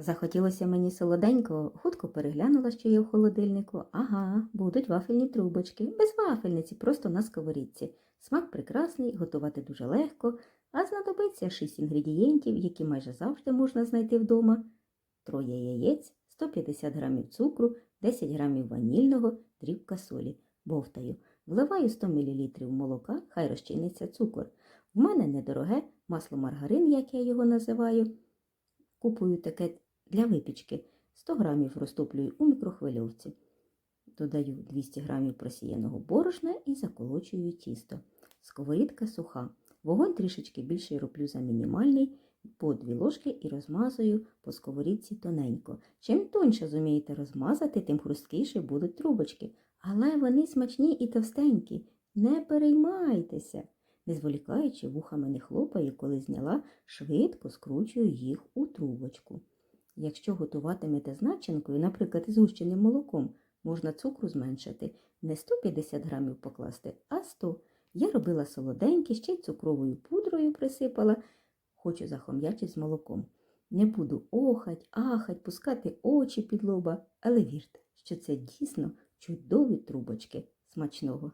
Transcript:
Захотілося мені солоденького, хутко переглянула, що є в холодильнику. Ага, будуть вафельні трубочки, без вафельниці, просто на сковорідці. Смак прекрасний, готувати дуже легко, а знадобиться 6 інгредієнтів, які майже завжди можна знайти вдома. Троє яєць, 150 г цукру, 10 г ванільного, дрібка солі. Бовтаю. Вливаю 100 мл молока, хай розчиниться цукор. В мене недороге масло маргарин, як я його називаю. Купую таке для випічки. 100 грамів розтоплюю у мікрохвильовці. Додаю 200 грамів просіяного борошна і заколочую тісто. Сковорідка суха. Вогонь трішечки більший роблю за мінімальний, по 2 ложки і розмазую по сковорідці тоненько. Чим тоньше зумієте розмазати, тим хрусткіші будуть трубочки. Але вони смачні і товстенькі. Не переймайтеся. Не зволікаючи, вухами не хлопаю, коли зняла, швидко скручую їх у трубочку. Якщо готуватимете з наприклад, із гущеним молоком, можна цукру зменшити, не 150 грамів покласти, а 100. Я робила солоденькі, ще й цукровою пудрою присипала, хочу захом'ячить з молоком. Не буду охать, ахать, пускати очі під лоба, але вірте, що це дійсно чудові трубочки смачного.